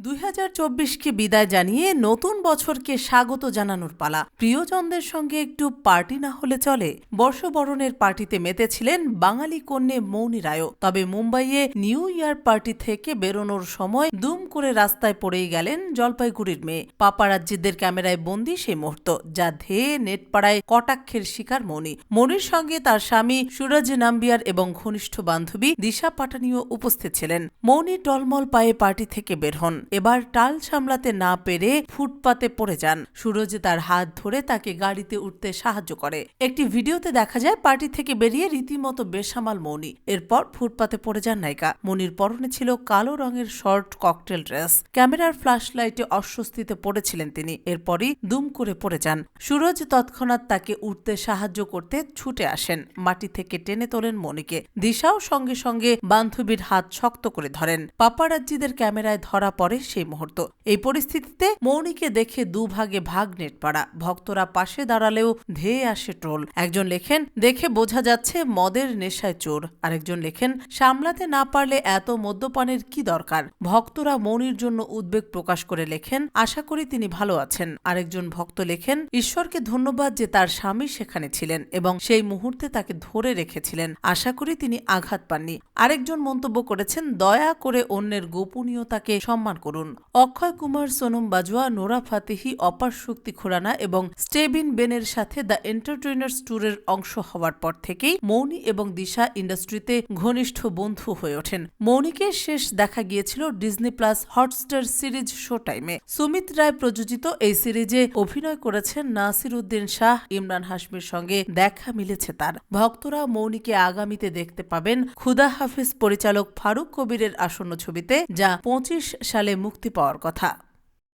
দুই চব্বিশকে বিদায় জানিয়ে নতুন বছরকে স্বাগত জানানোর পালা। প্রিয়জনদের সঙ্গে একটু পার্টি না হলে চলে। বর্ষবরণের পার্টিতে মেতেছিলেন বাঙালি কন্যে মৌনী রায়ও। তবে মুম্বাইয়ে নিউ ইয়ার পার্টি থেকে বেরোনোর সময় দুম করে রাস্তায় পড়েই গেলেন জলপাইগুড়ির মেয়ে। পাপারাজ্জিদের ক্যামেরায় বন্দি সেই মুহূর্ত, যা ধেয়ে নেটপাড়ায় কটাক্ষের শিকার মৌনি। মনির সঙ্গে তার স্বামী সুরজ নাম্বিয়ার এবং ঘনিষ্ঠ বান্ধবী দিশা পাটানিও উপস্থিত ছিলেন। মৌনি টলমল পায়ে পার্টি থেকে বের হন। এবার টাল সামলাতে না পেরে ফুটপাতে পড়ে যান। সুরজ তার হাত ধরে তাকে গাড়িতে উঠতে সাহায্য করে। একটি ভিডিওতে দেখা যায়, পার্টি থেকে বেরিয়ে রীতিমতো বেসামাল মৌনি। এরপর ফুটপাতে পড়ে যান নায়িকা। মনির পরনে ছিল কালো রঙের শর্ট ককটেল ড্রেস। ক্যামেরার ফ্ল্যাশ লাইটে অস্বস্তিতে পড়েছিলেন তিনি। এরপরই দুম করে পড়ে যান। সুরজ তৎক্ষণাৎ তাকে উঠতে সাহায্য করতে ছুটে আসেন। মাটি থেকে টেনে তোলেন মনিকে। দিশাও সঙ্গে সঙ্গে বান্ধবীর হাত শক্ত করে ধরেন। পাপারাজ্জিদের ক্যামেরায় ধরা পড়ে সেই মুহূর্ত। এই পরিস্থিতিতে মৌনিকে দেখে দুভাগে ভাগ নেট পাড়া ভক্তরা পাশে দাঁড়ালেও ধেয়ে আসে ট্রোল। একজন লেখেন, দেখে বোঝা যাচ্ছে মদের নেশায় চোর। আরেকজন লেখেন, সামলাতে না পারলে এত মদ্যপানের কি দরকার? ভক্তরা মৌনির জন্য উদ্বেগ প্রকাশ করে লেখেন, আশা করি তিনি ভালো আছেন। আরেকজন ভক্ত লেখেন, ঈশ্বরকে ধন্যবাদ যে তার স্বামী সেখানে ছিলেন এবং সেই মুহূর্তে তাকে ধরে রেখেছিলেন। আশা করি তিনি আঘাত পাননি। আরেকজন মন্তব্য করেছেন, দয়া করে অন্যের গোপনীয়তাকে সম্মান করুন অক্ষয় কুমার, সোনম বাজওয়া, নোরা ফাতেহি, অপার শক্তি খোরানা এবং স্টেবিন বেনের সাথে দ্য এন্টারটেইনার্স ট্যুরের অংশ হওয়ার পর থেকেই মৌনি এবং দিশা ইন্ডাস্ট্রিতে ঘনিষ্ঠ বন্ধু হয়ে ওঠেন। মৌনিকে শেষ দেখা গিয়েছিল Disney plus Hotstar series show টাইমে। সুমিত রায় প্রযোজিত এই সিরিজে অভিনয় করেছেন নাসির উদ্দিন শাহ, ইমরান হাসমির সঙ্গে দেখা মিলেছে তার। ভক্তরা মৌনিকে আগামীতে দেখতে পাবেন। খুদা হাফিজ পরিচালক ফারুক কবিরের আসন্ন ছবিতে, যা পঁচিশ সালে মুক্তি পাওয়ার কথা।